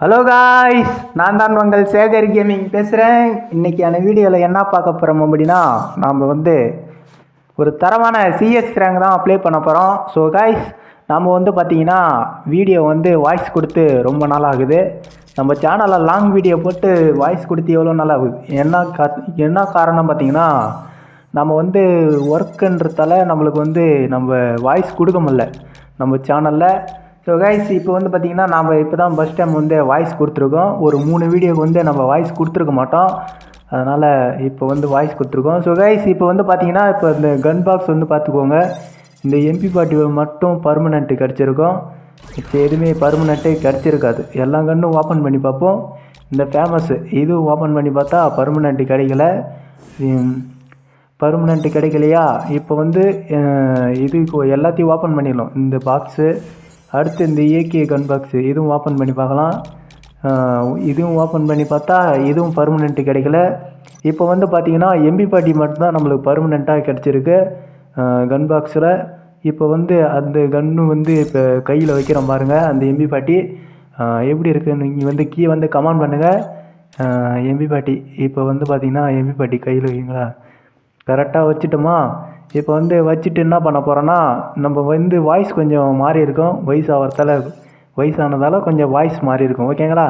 Hello guys நான் தான் உங்கள் சேகர் கேமிங் பேசுகிறேன் இன்றைக்கான வீடியோவில் என்ன பார்க்க போகிறோம் அப்படின்னா நாம் வந்து ஒரு தரமான சிஎஸ் ரேங்க் தான் அப்ளை பண்ண போகிறோம் ஸோ காய்ஸ் நாம் வந்து பார்த்தீங்கன்னா வீடியோ வந்து வாய்ஸ் கொடுத்து ரொம்ப நாள் ஆகுது. நம்ம சேனலில் லாங் வீடியோ போட்டு வாய்ஸ் கொடுத்து எவ்வளோ நாள் ஆகுது? என்ன கா என்ன காரணம் பார்த்தீங்கன்னா நம்ம வந்து ஒர்க்குன்றதால நம்மளுக்கு வந்து நம்ம வாய்ஸ் கொடுக்க முடில நம்ம சேனலில் ஸோ கைஸ் இப்போ வந்து பார்த்திங்கன்னா நம்ம இப்போ தான் ஃபஸ்ட் டைம் வந்து வாய்ஸ் கொடுத்துருக்கோம். ஒரு மூணு வீடியோக்கு வந்து நம்ம வாய்ஸ் கொடுத்துருக்க மாட்டோம். அதனால் இப்போ வந்து வாய்ஸ் கொடுத்துருக்கோம். ஸோ கைஸ் இப்போ வந்து பார்த்தீங்கன்னா இப்போ இந்த கன் பாக்ஸ் வந்து பார்த்துக்கோங்க இந்த எம்பி பார்ட்டி மட்டும் பர்மனெண்ட்டு கிடச்சிருக்கோம். இப்போ எதுவுமே பர்மனெண்ட்டே கிடச்சிருக்காது. எல்லா கன்னும் ஓப்பன் பண்ணி பார்ப்போம். இந்த ஃபேமஸ்ஸு இதுவும் ஓப்பன் பண்ணி பார்த்தா பர்மனெண்ட்டு கிடைக்கல. பர்மனெண்ட்டு கிடைக்கலையா? இப்போ வந்து இது எல்லாத்தையும் ஓப்பன் பண்ணிடலாம். இந்த பாக்ஸு அடுத்து இந்த ஏகே கன் பாக்ஸு இதுவும் ஓப்பன் பண்ணி பார்க்கலாம். இதுவும் ஓப்பன் பண்ணி பார்த்தா இதுவும் பர்மனெண்ட்டு கிடைக்கல. இப்போ வந்து பார்த்திங்கன்னா எம்பி பாட்டி மட்டும்தான் நம்மளுக்கு பர்மனெண்ட்டாக கிடச்சிருக்கு. கன் பாக்ஸில் இப்போ வந்து அந்த கன்று வந்து இப்போ கையில் வைக்கிறோம் பாருங்கள் அந்த எம்பி பாட்டி எப்படி இருக்குன்னு நீங்கள் வந்து கீ வந்து கமெண்ட் பண்ணுங்கள் எம்பி பாட்டி இப்போ வந்து பார்த்திங்கன்னா எம்பி பாட்டி கையில் வைங்களா? கரெக்டாக வச்சுட்டோமா? இப்போ வந்து வச்சுட்டு என்ன பண்ண போகிறோன்னா நம்ம வந்து வாய்ஸ் கொஞ்சம் மாறி இருக்கும். வயசாகிறதால வயசானதால் கொஞ்சம் வாய்ஸ் மாறி இருக்கும். ஓகேங்களா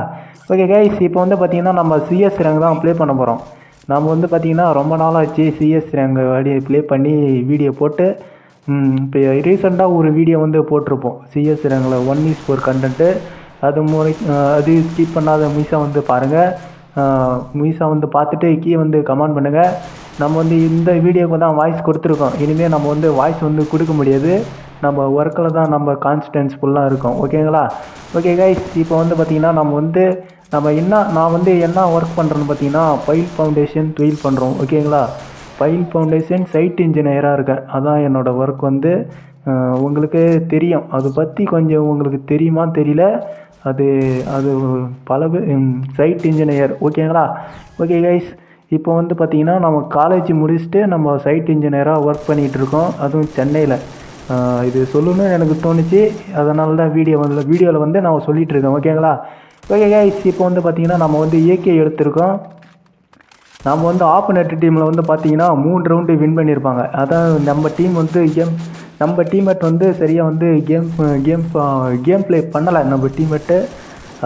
ஓகே கைஸ் இப்போ வந்து பார்த்திங்கன்னா நம்ம சிஎஸ் ரேங்க் தான் ப்ளே பண்ண போகிறோம் நம்ம வந்து பார்த்திங்கன்னா ரொம்ப நாளாச்சு சிஎஸ் ரேங்க் வழி ப்ளே பண்ணி வீடியோ போட்டு இப்போ ரீசெண்டாக ஒரு வீடியோ வந்து போட்டிருப்போம். சிஎஸ் ரேங்கில் ஒன் இஸ் ஃபோர் கண்டென்ட்டு அது முறை அது ஸ்கிப் பண்ணாத மிஸ்ஸாக வந்து பாருங்கள் மீசா வந்து பார்த்துட்டு கீ வந்து கமெண்ட் பண்ணுங்கள் நம்ம வந்து இந்த வீடியோவுக்கு தான் வாய்ஸ் கொடுத்துருக்கோம். இனிமேல் நம்ம வந்து வாய்ஸ் வந்து கொடுக்க முடியாது. நம்ம ஒர்க்கில் தான் நம்ம கான்ஃபிடென்ஸ் ஃபுல்லாக இருக்கும். ஓகேங்களா ஓகே கைஸ் இப்போ வந்து பார்த்திங்கன்னா நம்ம வந்து நம்ம என்ன நான் வந்து என்ன ஒர்க் பண்ணுறேன்னு பார்த்தீங்கன்னா பைல் ஃபவுண்டேஷன் தொழில் பண்ணுறோம் ஓகேங்களா பைல் ஃபவுண்டேஷன் சைட் இன்ஜினியராக இருக்கேன். அதான் என்னோடய ஒர்க் வந்து உங்களுக்கு தெரியும். அதை பற்றி கொஞ்சம் உங்களுக்கு தெரியுமா தெரியல. அது அது பல சைட் இன்ஜினியர் ஓகேங்களா ஓகே கைஸ் இப்போ வந்து பார்த்திங்கன்னா நம்ம காலேஜ் முடிச்சுட்டு நம்ம சைட் இன்ஜினியராக ஒர்க் பண்ணிகிட்டு இருக்கோம் அதுவும் சென்னையில். இது சொல்லணும்னு எனக்கு தோணுச்சு. அதனால தான் வீடியோ வந்து வீடியோவில் வந்து நான் சொல்லிகிட்ருக்கேன். ஓகேங்களா ஓகே கைஸ் இப்போ வந்து பார்த்திங்கன்னா நம்ம வந்து ஏகே எடுத்திருக்கோம். நம்ம வந்து ஆப்போனட் டீமில் வந்து பார்த்திங்கன்னா மூணு ரவுண்டு வின் பண்ணியிருப்பாங்க. அதான் நம்ம டீம் வந்து கேம் நம்ம டீம்மேட் வந்து சரியாக வந்து கேம் கேம் கேம் ப்ளே பண்ணலை. நம்ம டீம்மேட்டு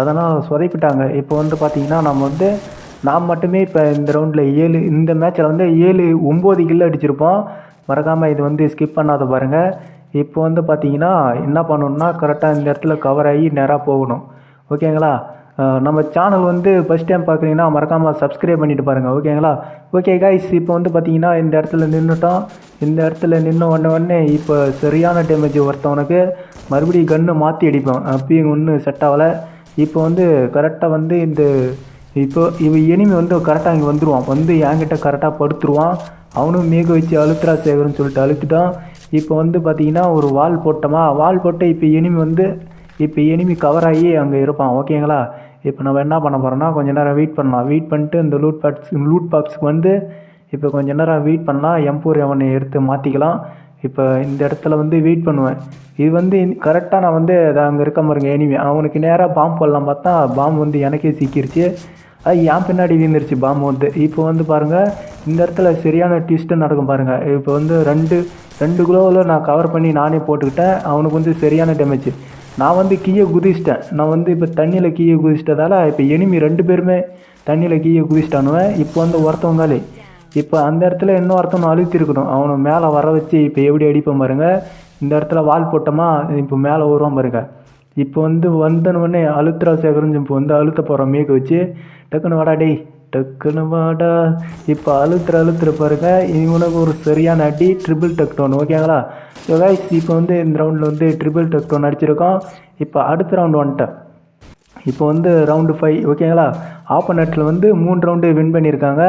அதனால் சொதைப்பிட்டாங்க. இப்போ வந்து பார்த்திங்கன்னா நம்ம வந்து நான் மட்டுமே இப்போ இந்த ரவுண்டில் ஏழு இந்த மேட்ச்சில் வந்து ஏழு ஒம்பது கில்லு அடிச்சிருப்போம். மறக்காமல் இது வந்து ஸ்கிப் பண்ணாத பாருங்கள் இப்போ வந்து பார்த்தீங்கன்னா என்ன பண்ணணும்னா கரெக்டாக இந்த இடத்துல கவர் ஆகி நேராக போகணும். ஓகேங்களா நம்ம சேனல் வந்து ஃபஸ்ட் டைம் பார்க்குறீங்கன்னா மறக்காமல் சப்ஸ்கிரைப் பண்ணிட்டு பாருங்கள் ஓகேங்களா ஓகே காய்ஸ் இப்போ வந்து பார்த்தீங்கன்னா இந்த இடத்துல நின்றுட்டோம் இந்த இடத்துல நின்று உடனே உடனே இப்போ சரியான டேமேஜ் ஒருத்தவனுக்கு மறுபடியும் கன்று மாற்றி அடிப்போம். அப்பயும் ஒன்றும் செட் ஆகலை. இப்போ வந்து கரெக்டாக வந்து இந்த இப்போ இவன் எனிமி வந்து கரெக்டாக இங்கே வந்துடுவான் வந்து என்கிட்ட கரெக்டாக படுத்துருவான். அவனும் மேக வச்சு அழுத்துறா சேகர்னு சொல்லிட்டு அழுத்துட்டான். இப்போ வந்து பார்த்தீங்கன்னா ஒரு வால் போட்டோமா? வால் போட்டு இப்போ எனிமி வந்து இப்போ எனிமி கவர் ஆகி அங்கே இருப்பான். ஓகேங்களா இப்போ நம்ம என்ன பண்ண போகிறோம்னா கொஞ்ச நேரம் வெயிட் பண்ணலாம். வெயிட் பண்ணிட்டு இந்த லூட் பாக்ஸ் லூட் பாக்ஸுக்கு வந்து இப்போ கொஞ்ச நேரம் வெயிட் பண்ணலாம். எம்பூர் அவனை எடுத்து மாற்றிக்கலாம் இப்போ இந்த இடத்துல வந்து வெயிட் பண்ணுவேன். இது வந்து கரெக்டாக நான் வந்து அதை அங்கே இருக்க பாருங்க எனிமி அவனுக்கு நேராக பாம்பு போடலாம் பார்த்தா பாம்பு வந்து எனக்கே சீக்கிருச்சு. அது என் பின்னாடி வீந்துருச்சு பாம்பு வந்து. இப்போ வந்து பாருங்கள் இந்த இடத்துல சரியான ட்விஸ்ட்டு நடக்கும் பாருங்கள் இப்போ வந்து ரெண்டு ரெண்டு குளோவில் நான் கவர் பண்ணி நானே போட்டுக்கிட்டேன். அவனுக்கு வந்து சரியான டேமேஜ் நான் வந்து கீழே குதிச்சிட்டேன். நான் வந்து இப்போ தண்ணியில் கீழே குதிச்சிட்டதால இப்போ எனிமி ரெண்டு பேருமே தண்ணியில் கீழே குதிச்சிட்டானுவேன் இப்போ வந்து ஒருத்தவங்காலே இப்போ அந்த இடத்துல இன்னும் அழுத்திருக்கணும். அவனை மேலே வர வச்சு இப்போ எப்படி அடிப்போம் பாருங்கள் இந்த இடத்துல வால் போட்டோமா இப்போ மேலே வருவான் பாருங்க. இப்போ வந்து வந்தனவுடனே அழுத்துறா சேகரன் இப்போ வந்து அழுத்த போகிறோம் மேய்க்க வச்சு. டக்குன்னு வாடா டேய் டக்குன்னு வாடா. இப்போ அழுத்துற அழுத்துற பாருங்க. இவனுக்கு ஒரு சரியான அடி ட்ரிபிள் டக்டோன் ஓகேங்களா ஸோ கைஸ் இப்போ வந்து இந்த ரவுண்டில் வந்து ட்ரிபிள் டக்டோன் அடிச்சிருக்கோம். இப்போ அடுத்த ரவுண்டு வந்துட்டேன். இப்போ வந்து ரவுண்டு ஃபைவ் ஓகேங்களா ஆப்போனட்டில் வந்து மூணு ரவுண்டு வின் பண்ணியிருக்காங்க.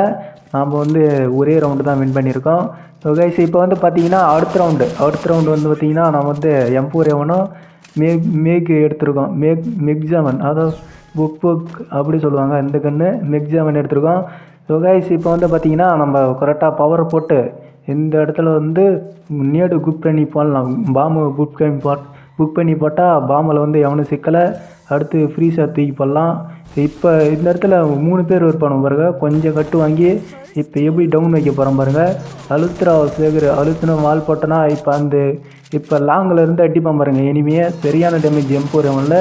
நாம் வந்து ஒரே ரவுண்டு தான் வின் பண்ணியிருக்கோம். ஸோ கைஸ் இப்போ வந்து பார்த்தீங்கன்னா அடுத்த ரவுண்டு அடுத்த ரவுண்டு வந்து பார்த்தீங்கன்னா நான் வந்து எம்பூர் எவனும் மேக் மேக் எடுத்திருக்கோம். மேக் மெக்ஜாமன் அதாவது புக் புக் அப்படி சொல்லுவாங்க இந்த கன்று மெக்ஜாமன் எடுத்திருக்கோம். ஸோ கைஸ் இப்போ வந்து பார்த்தீங்கன்னா நம்ம கரெக்டாக பவர் போட்டு இந்த இடத்துல வந்து நேடு குக் பண்ணி போடலாம். பாம்பு புக் பண்ணி போட் புக் பண்ணி போட்டால் பாம்பில் வந்து எவனும் சிக்கலை. அடுத்து ஃப்ரீசர் தூக்கி போடலாம். இப்போ இந்த இடத்துல மூணு பேர் இருப்பானு பாருங்கள் கொஞ்சம் கட்டு வாங்கி இப்போ எப்படி டவுன் வைக்க போகிறோம் பாருங்கள் அழுத்துறா சேகர். அழுத்தின வால் போட்டோன்னா இப்போ அந்த இப்போ லாங்கில் இருந்து அடிப்பான் பாருங்கள் இனிமையே சரியான டேமேஜ் எம்போரியமில்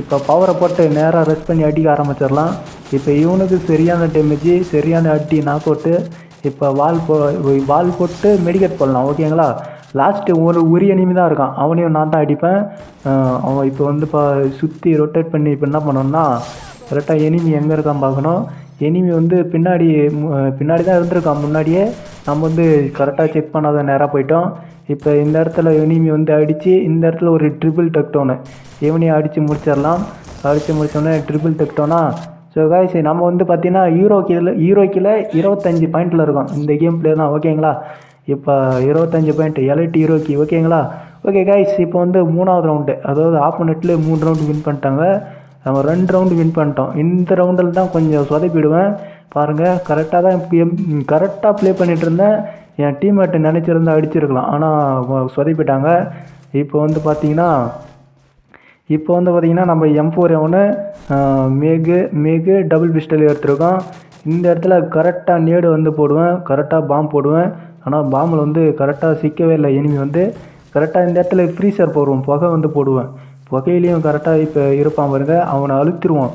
இப்போ பவரை போட்டு நேராக ரெஸ்ட் பண்ணி அடிக்க ஆரம்பிச்சிடலாம். இப்போ இவனுக்கு சரியான டேமேஜ் சரியான அடி நாக் அவுட்டு இப்போ வால் போ வால் போட்டு மெடிக்கெட் போடலாம். ஓகேங்களா லாஸ்ட்டு ஒரு உரிய எனிமி தான் இருக்கான். அவனையும் நான் தான் அடிப்பேன். அவன் இப்போ வந்து இப்போ சுற்றி ரொட்டேட் பண்ணி இப்போ என்ன பண்ணோன்னா கரெக்டாக எனிமி எங்கே இருக்கான் பார்க்கணும். எனிமி வந்து பின்னாடி பின்னாடி தான் இருந்திருக்கான் முன்னாடியே. நம்ம வந்து கரெக்டாக செக் பண்ணாத நேராக போயிட்டோம். இப்போ இந்த இடத்துல எனிமி வந்து அடித்து இந்த இடத்துல ஒரு ட்ரிபிள் டக்டோனு இவனையும் அடித்து முடிச்சிடலாம். அடித்து முடித்தோடனே ட்ரிபிள் டெக்டோனா ஸோ காய்ஸ் நம்ம வந்து பார்த்தீங்கன்னா ஹீரோ கீழே ஹீரோ கீழே இருபத்தஞ்சி பாயிண்டில் இருக்கோம். இந்த கேம் பிளே தான். ஓகேங்களா இப்போ இருபத்தஞ்சி பாயிண்ட் எலைட் ஹீரோக்கி ஓகேங்களா ஓகே கைஸ் இப்போ வந்து மூணாவது ரவுண்டு அதாவது ஆப்போனெட்லேயே மூணு ரவுண்டு வின் பண்ணிட்டாங்க. நம்ம ரெண்டு ரவுண்டு வின் பண்ணிட்டோம். இந்த ரவுண்டில் தான் கொஞ்சம் சொதப்பிடுவேன். பாருங்கள் கரெக்டாக தான் கரெக்டாக ப்ளே பண்ணிட்டு இருந்தேன். என் டீம்மேட்டு நினச்சிருந்தா அடிச்சிருக்கலாம். ஆனால் சொதப்பிட்டாங்க. இப்போ வந்து பார்த்தீங்கன்னா இப்போ வந்து பார்த்தீங்கன்னா நம்ம எம் ஃபோர் ஒன்று மேகு மேகு டபுள் பிஸ்டல் எடுத்துருக்கோம். இந்த இடத்துல கரெக்டாக நேடு வந்து போடுவேன். கரெக்டாக பாம்பு போடுவேன். ஆனால் பாம்பில் வந்து கரெக்டாக சிக்கவே இல்லை. எனிமி வந்து கரெக்டாக இந்த இடத்துல ஃப்ரீசர் போடுவோம். புகை வந்து போடுவேன். புகையிலையும் கரெக்டாக இப்போ இருப்பான் பாருங்க. அவனை அழுத்திடுவான்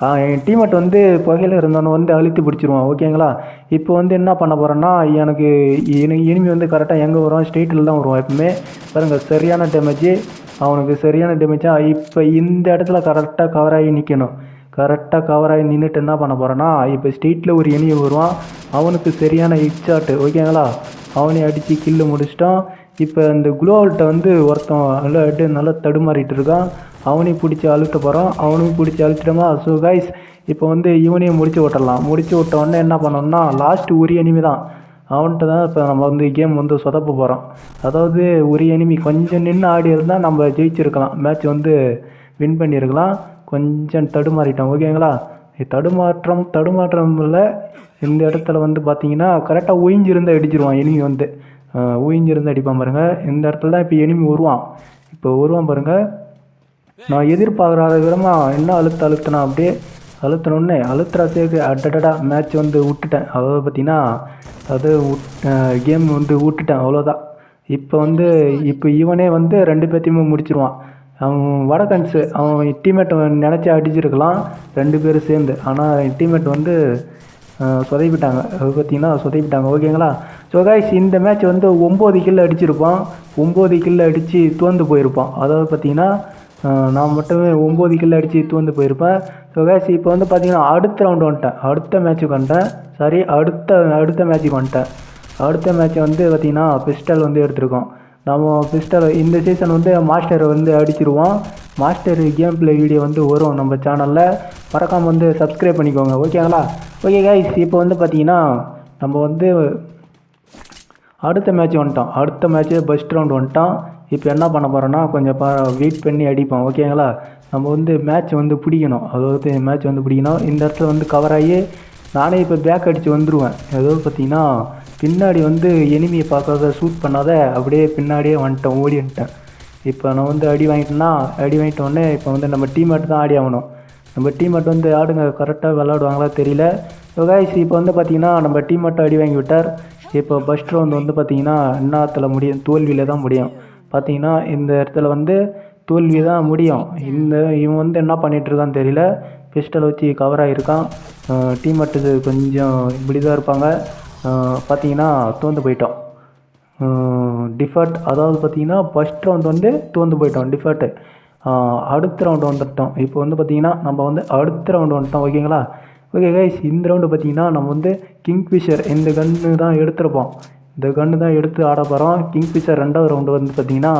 என் டீமேட் வந்து புகையில் இருந்தவனை வந்து அழுத்தி பிடிச்சிருவான். ஓகேங்களா இப்போ வந்து என்ன பண்ண போகிறேன்னா எனக்கு இனி- இனிமே வந்து கரெக்டாக எங்கே வரும் ஸ்ட்ரெயிட்டில் தான் வருவான் எப்பவுமே. பாருங்கள் சரியான டேமேஜ் அவனுக்கு சரியான டேமேஜாக இப்போ இந்த இடத்துல கரெக்டாக கவர் ஆகி நிற்கணும் கரெக்டாக கவர் ஆகி நின்றுட்டு என்ன பண்ண போகிறேன்னா இப்போ ஸ்ட்ரீட்டில் ஒரு எனிமி வருவான். அவனுக்கு சரியான ஹிட் ஓகேங்களா அவனையும் அடித்து கில்லு முடிச்சிட்டோம் இப்போ இந்த குளோவல்கிட்ட வந்து ஒருத்தன் நல்லா அடி நல்லா தடுமாறிட்டு இருக்கான். அவனையும் பிடிச்சி அழுத்த போகிறான் அவனையும் பிடிச்சி அழுத்திட்டோமா? ஸோ கைஸ் இப்போ வந்து இவனையும் முடிச்சு விட்டுறலாம் முடிச்சு விட்ட என்ன பண்ணோம்னா லாஸ்ட் ஒரு எனிமி தான். அவன்கிட்ட தான் இப்போ நம்ம வந்து கேம் வந்து சொதப்ப போகிறோம் அதாவது ஒரு எனிமி கொஞ்சம் நின்று ஆடி இருந்தால் நம்ம ஜெயிச்சிருக்கலாம். மேட்ச் வந்து வின் பண்ணியிருக்கலாம் கொஞ்சம் தடுமாறிட்டோம். ஓகேங்களா தடுமாற்றம் தடுமாற்றமில் இந்த இடத்துல வந்து பார்த்தீங்கன்னா கரெக்டாக ஒயிஞ்சிருந்து அடிச்சிருவான் எனிமி வந்து. ஊய்ஞ்சிருந்து அடிப்பான் பாருங்கள் இந்த இடத்துல தான் இப்போ எனிமி வருவான் இப்போ வருவான் பாருங்கள் நான் எதிர்பார்க்குறாத விதமாக என்ன அழுத்த அழுத்தினா அப்படியே அழுத்தினோடனே அழுத்துறா சேர்க்கு அடடடா மேட்ச் வந்து விட்டுட்டேன். அதாவது பார்த்தீங்கன்னா அது கேம் வந்து விட்டுட்டேன். அவ்வளோதான் இப்போ வந்து இப்போ இவனே வந்து ரெண்டு பேர்த்தையுமே முடிச்சிருவான். அவன் வடகன்ஸு அவன் டீமேட்டை நினச்சி அடிச்சிருக்கலாம் ரெண்டு பேரும் சேர்ந்து. ஆனால் டீம்மேட் வந்து சொதைப்பிட்டாங்க சொதப்பிட்டாங்க. அது பார்த்தீங்கன்னா சொதப்பிட்டாங்க. ஓகேங்களா ஸோ கைஸ் இந்த மேட்ச் வந்து ஒம்பது கில் அடிச்சிருப்பான். ஒம்பது கில் அடித்து தோந்து போயிருப்பான். அதாவது பார்த்தீங்கன்னா நான் மட்டுமே ஒம்பது கில் அடித்து தோந்து போயிருப்பேன். ஸோ கைஸ் இப்போ வந்து பார்த்தீங்கன்னா அடுத்த ரவுண்டு வந்துட்டேன். அடுத்த மேட்ச்சுக்கு வந்துட்டேன். சாரி அடுத்த அடுத்த மேட்ச்சுக்கு வந்துட்டேன். அடுத்த மேட்ச்சை வந்து பார்த்தீங்கன்னா பிஸ்டல் வந்து எடுத்திருக்கோம் நம்ம பிஸ்டல் இந்த சீசன் வந்து மாஸ்டர் வந்து அடிச்சிருவோம் மாஸ்டர் கேம் பிளே வீடியோ வந்து வரும் நம்ம சேனலில் மறக்காமல் வந்து சப்ஸ்கிரைப் பண்ணிக்கோங்க. ஓகேங்களா ஓகே கைஸ் இப்போ வந்து பார்த்தீங்கன்னா நம்ம வந்து அடுத்த மேட்ச் வந்துட்டோம். அடுத்த மேட்ச்சு பெஸ்ட் ரவுண்ட் வந்துட்டோம். இப்போ என்ன பண்ண போகிறோன்னா கொஞ்சம் பா வெயிட் பண்ணி அடிப்போம். ஓகேங்களா நம்ம வந்து மேட்ச் வந்து பிடிக்கணும். அதாவது மேட்ச் வந்து பிடிக்கணும். இந்த இடத்துல வந்து கவர் ஆகி நானே இப்போ பேக் அடித்து வந்துடுவேன் அதாவது பார்த்தீங்கன்னா பின்னாடி வந்து எனிமியை பார்க்காத ஷூட் பண்ணாத அப்படியே பின்னாடியே வந்துட்டேன் ஓடி வந்துட்டேன். இப்போ நான் வந்து அடி வாங்கிட்டேன்னா அடி வாங்கிட்டோடனே இப்போ வந்து நம்ம டீம்மேட் தான் ஆடி ஆகணும். நம்ம டீம்மேட் வந்து ஆடுங்க கரெக்டாக விளாடுவாங்களா தெரியல. யோகாய்ஸ் இப்போ வந்து பார்த்தீங்கன்னா நம்ம டீம்மேட் அடி வாங்கி விட்டார். இப்போ ஃபஸ்ட் ரவுண்ட் வந்து பார்த்தீங்கன்னா என்னத்தில் முடியும்? தோல்வியில் தான் முடியும். பார்த்தீங்கன்னா இந்த இடத்துல வந்து தோல்வி தான் முடியும். இந்த இவன் வந்து என்ன பண்ணிகிட்ருக்கான்னு தெரியல. பிஸ்டல் வச்சு கவர் ஆகியிருக்கான். டீம்மேட்டுக்கு கொஞ்சம் இப்படி தான் இருப்பாங்க. பார்த்தீங்கன்னா தோந்து போயிட்டோம். டிஃபர்ட் அதாவது பார்த்தீங்கன்னா ஃபஸ்ட் ரவுண்ட் வந்து தோந்து போயிட்டோம் டிஃபர்ட்டு அடுத்த ரவுண்டு வந்துட்டோம். இப்போ வந்து பார்த்தீங்கன்னா நம்ம வந்து அடுத்த ரவுண்டு வந்துட்டோம் ஓகேங்களா ஓகே கைஸ் இந்த ரவுண்டு பார்த்தீங்கன்னா நம்ம வந்து கிங்ஃபிஷர் இந்த கன்று தான் எடுத்திருப்போம். இந்த கன்று தான் எடுத்து ஆட போகிறோம் கிங்ஃபிஷர் ரெண்டாவது ரவுண்டு வந்து பார்த்தீங்கன்னா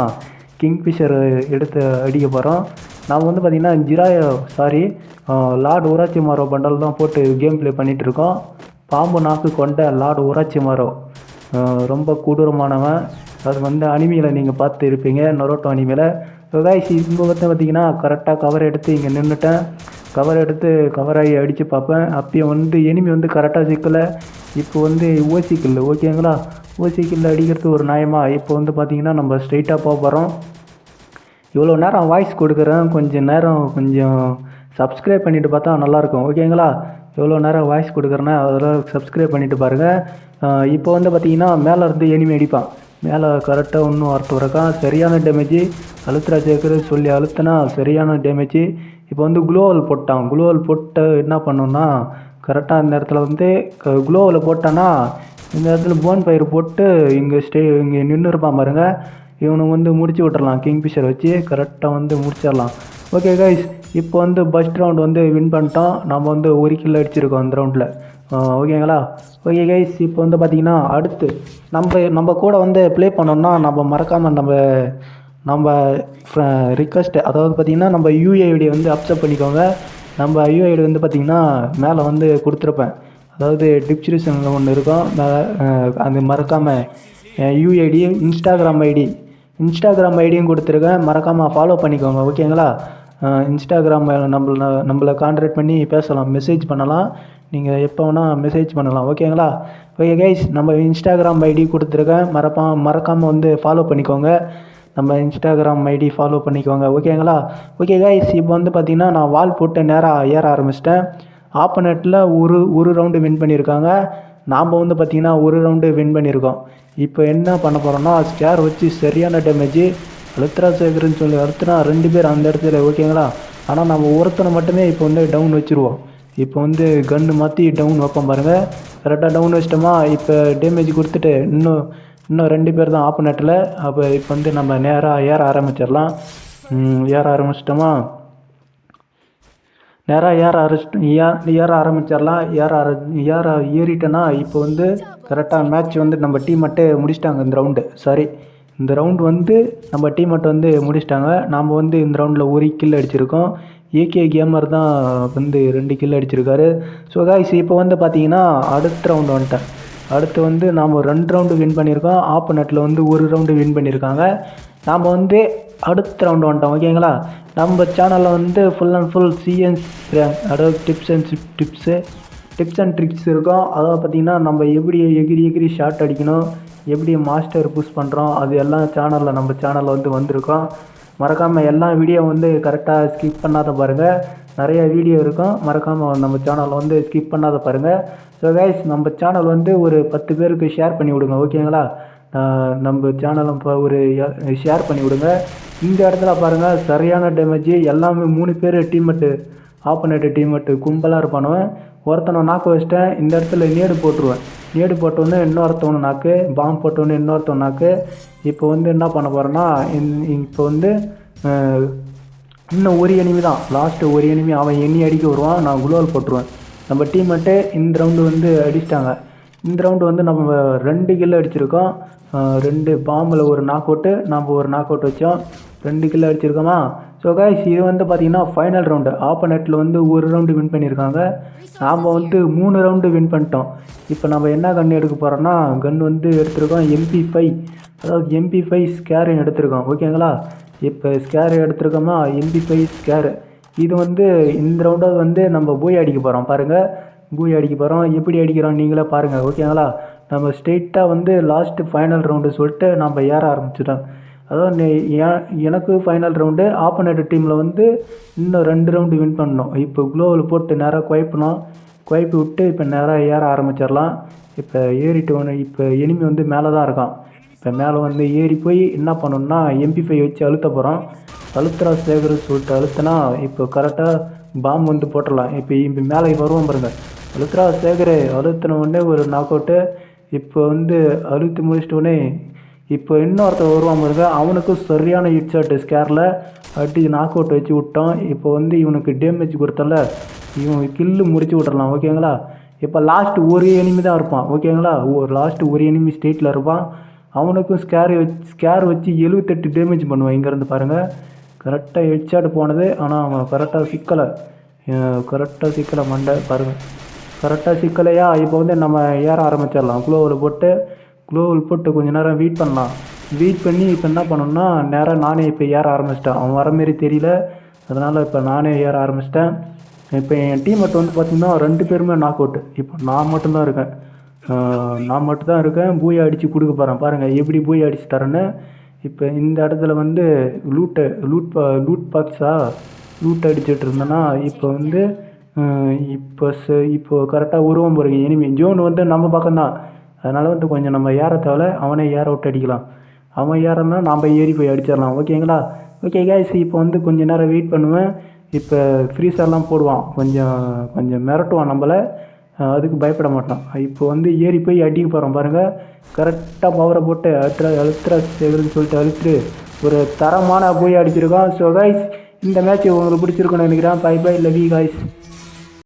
கிங்ஃபிஷர் எடுத்து அடிக்க போகிறோம் நாம் வந்து பார்த்திங்கன்னா ஜிராய சாரி லார்ட் ஊராட்சி மாரோ பண்டல் தான் போட்டு கேம் ப்ளே பண்ணிகிட்ருக்கோம் பாம்பு நாக்கு கொண்ட லார்டு ஊராட்சி மரம் ரொம்ப கொடூரமானவன். அது வந்து அனிமையில் நீங்கள் பார்த்து இருப்பீங்க. நொரோட்டோ அனிமையில். கைஸ் இங்கே வந்து பார்த்தீங்கன்னா கரெக்டாக கவர் எடுத்து இங்கே நின்றுட்டேன் கவர் எடுத்து கவர் ஆகி அடித்து பார்ப்பேன். அப்பயும் வந்து எனிமி வந்து கரெக்டாக சிக்கலை. இப்போ வந்து ஓசிக்கல் ஓகேங்களா ஓசிக்கல் அடிக்கிறது ஒரு நியாயமா? இப்போ வந்து பார்த்தீங்கன்னா நம்ம ஸ்ட்ரைட்டாக போக போகிறோம் இவ்வளோ நேரம் வாய்ஸ் கொடுக்குறேன். கொஞ்சம் நேரம் கொஞ்சம் சப்ஸ்கிரைப் பண்ணிவிட்டு பார்த்தா நல்லாயிருக்கும் ஓகேங்களா எவ்வளோ நேரம் வாய்ஸ் கொடுக்குறேன்னா அதெல்லாம் சப்ஸ்கிரைப் பண்ணிட்டு பாருங்கள் இப்போ வந்து பார்த்தீங்கன்னா மேலே இருந்து எனிமே அடிப்பான். மேலே கரெக்டாக இன்னும் ஒருத்தர் இருக்கான் சரியான டேமேஜ் அழுத்துறா சேர்க்குறது சொல்லி அழுத்தினா சரியான டேமேஜ் இப்போ வந்து குளோவல் போட்டான். குளோவல் போட்டு என்ன பண்ணோன்னா கரெக்டாக இந்த இடத்துல வந்து குளோவில் போட்டான்னா இந்த இடத்துல போன் பயிர் போட்டு இங்கே ஸ்டே இங்கே நின்று இருப்பான் பாருங்கள் இவனை வந்து முடிச்சு விட்டுறலாம். கிங் ஃபிஷர் வச்சு கரெக்டாக வந்து முடிச்சிடலாம். ஓகே கைஸ் இப்போ வந்து ஃபஸ்ட் ரவுண்ட் வந்து வின் பண்ணிட்டோம். நம்ம வந்து ஒரு கில் அடிச்சிருக்கோம் அந்த ரவுண்டில் ஓகேங்களா ஓகே கைஸ் இப்போ வந்து பார்த்திங்கன்னா அடுத்து நம்ம நம்ம கூட வந்து ப்ளே பண்ணோம்னா நம்ம மறக்காமல் நம்ம நம்ம ரிக்வஸ்ட்டு அதாவது பார்த்திங்கன்னா நம்ம யூஏஐடி வந்து அப்செப்ட் பண்ணிக்கோங்க. நம்ம யூஐடி வந்து பார்த்திங்கன்னா மேலே வந்து கொடுத்துருப்பேன். அதாவது டிஸ்கிரிப்ஷனில் ஒன்று இருக்கும். அது மறக்காமல் யூஐடி இன்ஸ்டாகிராம் ஐடி இன்ஸ்டாகிராம் ஐடியும் கொடுத்துருக்கேன். மறக்காமல் ஃபாலோ பண்ணிக்கோங்க. ஓகேங்களா இன்ஸ்டாகிராம் நம்மள நம்மளை கான்டாக்ட் பண்ணி பேசலாம் மெசேஜ் பண்ணலாம். நீங்கள் எப்போ வேணால் மெசேஜ் பண்ணலாம் ஓகேங்களா ஓகே கைஸ் நம்ம இன்ஸ்டாகிராம் ஐடி கொடுத்துருக்கேன். மறப்பா மறக்காமல் வந்து ஃபாலோ பண்ணிக்கோங்க. நம்ம இன்ஸ்டாகிராம் ஐடி ஃபாலோ பண்ணிக்கோங்க ஓகேங்களா ஓகே கைஸ் இப்போ வந்து பார்த்திங்கன்னா நான் வால் போட்டு நேராக ஏற ஆரம்பிச்சிட்டேன். ஆப்போனட்டில் ஒரு ஒரு ரவுண்டு வின் பண்ணியிருக்காங்க நாம் வந்து பார்த்திங்கன்னா ஒரு ரவுண்டு வின் பண்ணியிருக்கோம் இப்போ என்ன பண்ண போகிறோம்னா ஸ்கேர் வச்சு சரியான டேமேஜ் அழுத்துறா சேகர்னு சொல்லி அழுத்துனா ரெண்டு பேர் அந்த இடத்துல ஓகேங்களா? ஆனால் நம்ம ஒருத்தனை மட்டுமே இப்போ வந்து டவுன் வச்சுருவோம். இப்போ வந்து கன்று மாற்றி டவுன் வைப்போம் பாருங்கள் கரெக்டாக டவுன் வச்சிட்டோமா? இப்போ டேமேஜ் கொடுத்துட்டு இன்னும் இன்னும் ரெண்டு பேர் தான் ஆப்போனட்டில் அப்போ இப்போ வந்து நம்ம நேராக ஏற ஆரம்பிச்சிடலாம். ஏற ஆரம்பிச்சிட்டோமா? நேராக ஏற ஆரம்பிச்சிட்டு ஏ ஏற ஆரம்பிச்சிடலாம். ஏற ஆர ஏற ஏறிட்டேன்னா இப்போ வந்து கரெக்டாக மேட்ச் வந்து நம்ம டீம் மட்டும் முடிச்சிட்டாங்க இந்த ரவுண்டு சாரி இந்த ரவுண்ட் வந்து நம்ம டீம் மட்டும் வந்து முடிச்சிட்டாங்க. நாம் வந்து இந்த ரவுண்டில் ஒரு கில் அடிச்சிருக்கோம். ஏகே கேமர் தான் வந்து ரெண்டு கில் அடிச்சிருக்காரு. ஸோ காய்ஸ் இப்போ வந்து பார்த்தீங்கன்னா அடுத்த ரவுண்டு வந்துட்டேன். அடுத்து வந்து நாம் ரெண்டு ரவுண்டு வின் பண்ணியிருக்கோம். ஆப்போனட்டில் வந்து ஒரு ரவுண்டு வின் பண்ணியிருக்காங்க. நாம் வந்து அடுத்த ரவுண்டு வந்துட்டோம் ஓகேங்களா நம்ம சேனலில் வந்து ஃபுல் அண்ட் ஃபுல் சிஎன்ஸ் அதாவது tips and tips tips and tricks இருக்கும். அதாவது பார்த்திங்கன்னா நம்ம எப்படி எகிரி எகிரி ஷாட் அடிக்கணும் எப்படி மாஸ்டர் புஷ் பண்ணுறோம் அது எல்லாம் சேனலில் நம்ம சேனலில் வந்து வந்திருக்கோம். மறக்காமல் எல்லா வீடியோ வந்து கரெக்டாக ஸ்கிப் பண்ணாத பாருங்கள் நிறைய வீடியோ இருக்கும். மறக்காமல் நம்ம சேனலில் வந்து ஸ்கிப் பண்ணாத பாருங்கள் ஸோ கைஸ் நம்ம சேனல் வந்து ஒரு பத்து பேருக்கு ஷேர் பண்ணி விடுங்க ஓகேங்களா நம்ம சேனலை இப்போ ஒரு ஷேர் பண்ணி விடுங்க. இந்த இடத்துல பாருங்கள் சரியான டேமேஜ் எல்லாமே மூணு பேர் டீம்மேட்டு ஆப்போனேட்டு டீம்மேட்டு கும்பலாக இருப்பானுவன். ஒருத்தனை நாக்கு வச்சிட்டேன் இந்த இடத்துல நேடு போட்டுருவேன். நேடு போட்டோன்னே இன்னொருத்தவனை நாக்கு பாம்பு போட்டோன்னே இன்னொருத்தவன் நாக்கு. இப்போ வந்து என்ன பண்ண போகிறேன்னா இப்போ வந்து இன்னும் ஒரு எனிமி தான். லாஸ்ட்டு ஒரு எனிமி அவன் எண்ணி அடிக்க வருவான் நான் குளோல் போட்டுருவேன். நம்ம டீம்மேட்டு இந்த ரவுண்டு வந்து அடிச்சிட்டாங்க. இந்த ரவுண்டு வந்து நம்ம ரெண்டு கில் அடிச்சிருக்கோம். ரெண்டு பாம்பில் ஒரு நாக் அவுட்டு நம்ம ஒரு நாக் அவுட் வச்சோம். ரெண்டு கில் அடிச்சிருக்கோமா? ஸோ கைஸ் இது வந்து பார்த்தீங்கன்னா ஃபைனல் ரவுண்டு ஆப்போனட்டில் வந்து ஒரு ரவுண்டு வின் பண்ணியிருக்காங்க நாம் வந்து மூணு ரவுண்டு வின் பண்ணிட்டோம். இப்போ நம்ம என்ன கன் எடுக்க போகிறோன்னா கன் வந்து எடுத்திருக்கோம் எம்பி ஃபைவ் அதாவது எம்பி ஃபைவ் ஸ்கேர் எடுத்திருக்கோம். ஓகேங்களா இப்போ ஸ்கேர் எடுத்திருக்கோமா எம்பி ஃபைவ் ஸ்கேரு இது வந்து இந்த ரவுண்டாவது வந்து நம்ம பூய் அடிக்க போகிறோம் பாருங்கள் பூய் அடிக்க போகிறோம் எப்படி அடிக்கிறோம் நீங்களே பாருங்கள் ஓகேங்களா நம்ம ஸ்ட்ரெயிட்டாக வந்து லாஸ்ட்டு ஃபைனல் ரவுண்டு சொல்லிட்டு நம்ம ஏற ஆரம்பிச்சிட்டோம். அதாவது நெ- எனக்கு ஃபைனல் ரவுண்டு ஆப்போனட் டீமில் வந்து இன்னும் ரெண்டு ரவுண்டு வின் பண்ணணும். இப்போ குளோவில் போட்டு நேராக குவைப்பணும். குவைப்பு விட்டு இப்போ நேராக ஏற ஆரம்பிச்சிடலாம். இப்போ ஏறிட்டு ஒன்று இப்போ எனிமி வந்து மேலே தான் இருக்கான். இப்போ மேலே வந்து ஏறி போய் என்ன பண்ணணும்னா எம்பி ஃபைவ் வச்சு அழுத்த போகிறோம் அழுத்துறா சேகர் சொல்லிட்டு அழுத்தினா இப்போ கரெக்டாக பாம்பு வந்து போட்டுடலாம். இப்போ இப்போ மேலே வருவோம் பாருங்கள் அழுத்துறா சேகர் அழுத்தின உடனே ஒரு நாக் அவுட்டு இப்போ வந்து அழுத்து முடிச்சிட்டோடனே இப்போ இன்னொருத்தர் வருவான் பாருங்க அவனுக்கும் சரியான ஹிட் ஷாட்டு ஸ்கேரில் அடி நாக் அவுட் வச்சு விட்டோம் இப்போ வந்து இவனுக்கு டேமேஜ் கொடுத்தல இவன் கில்லு முடிச்சு விட்றலாம் ஓகேங்களா? இப்போ லாஸ்ட் ஒரு எனிமி தான் இருப்பான் ஓகேங்களா? ஒரு லாஸ்ட் ஒரு எனிமி ஸ்டேட்டில் இருப்பான். அவனுக்கும் ஸ்கேர் வச்சு ஸ்கேர் வச்சு எழுபத்தெட்டு டேமேஜ் பண்ணுவான் இங்கேருந்து பாருங்கள் கரெக்டாக ஹெட்ஷாட் போனது ஆனால் அவன் கரெக்டாக சிக்கலை. கரெக்டாக சிக்கலை மண்டை பாருங்கள் கரெக்டாக சிக்கலையா? இப்போ வந்து நம்ம ஏற ஆரம்பிச்சிடலாம். குளோவில் போட்டு குளோவில் போட்டு கொஞ்ச நேரம் வெயிட் பண்ணலாம். வெயிட் பண்ணி இப்போ என்ன பண்ணணும்னா நேராக நானே இப்போ ஏற ஆரம்பிச்சிட்டேன். அவன் வர மாரி தெரியல. அதனால் இப்போ நானே ஏற ஆரம்பிச்சிட்டேன். இப்போ என் டீம்மேட் வந்து பார்த்திங்கன்னா ரெண்டு பேருமே நாக் அவுட்டு இப்போ நான் மட்டும்தான் இருக்கேன். நான் மட்டும் தான் இருக்கேன். பூயை அடித்து கொடுக்க போகிறேன் பாருங்கள் எப்படி பூயை அடித்து தரேன்னு. இப்போ இந்த இடத்துல வந்து லூட்டை லூட் பா லூட் பாக்ஸா லூட் அடிச்சிட்டு இருந்தேன்னா இப்போ வந்து இப்போ ச இப்போ கரெக்டாக உருவம் போகிறீங்க இனிமேல் ஜோன் வந்து நம்ம பக்கம் தான் அதனால் வந்து கொஞ்சம் நம்ம ஏற தேவையில்ல அவனே ஏற விட்டு அடிக்கலாம். அவன் ஏறனா நாம் ஏறி போய் அடிச்சிடலாம். ஓகேங்களா? ஓகே கேஸ் இப்போ வந்து கொஞ்ச நேரம் வெயிட் பண்ணுவேன். இப்போ ஃப்ரீசர்லாம் போடுவான். கொஞ்சம் கொஞ்சம் மிரட்டுவான் நம்மளை. அதுக்கு பயப்பட மாட்டான். இப்போ வந்து ஏறி போய் அடிக்க போகிறோம் பாருங்கள் கரெக்டாக பவரை போட்டு அழுத்துற அழுத்துற சேகர்னு சொல்லிட்டு அழுத்துட்டு ஒரு தரமான போய் அடிச்சிருக்கான். ஸோ கைஸ் இந்த மேட்ச் உங்களுக்கு பிடிச்சிருக்குன்னு நினைக்கிறேன். Bye by லவி guys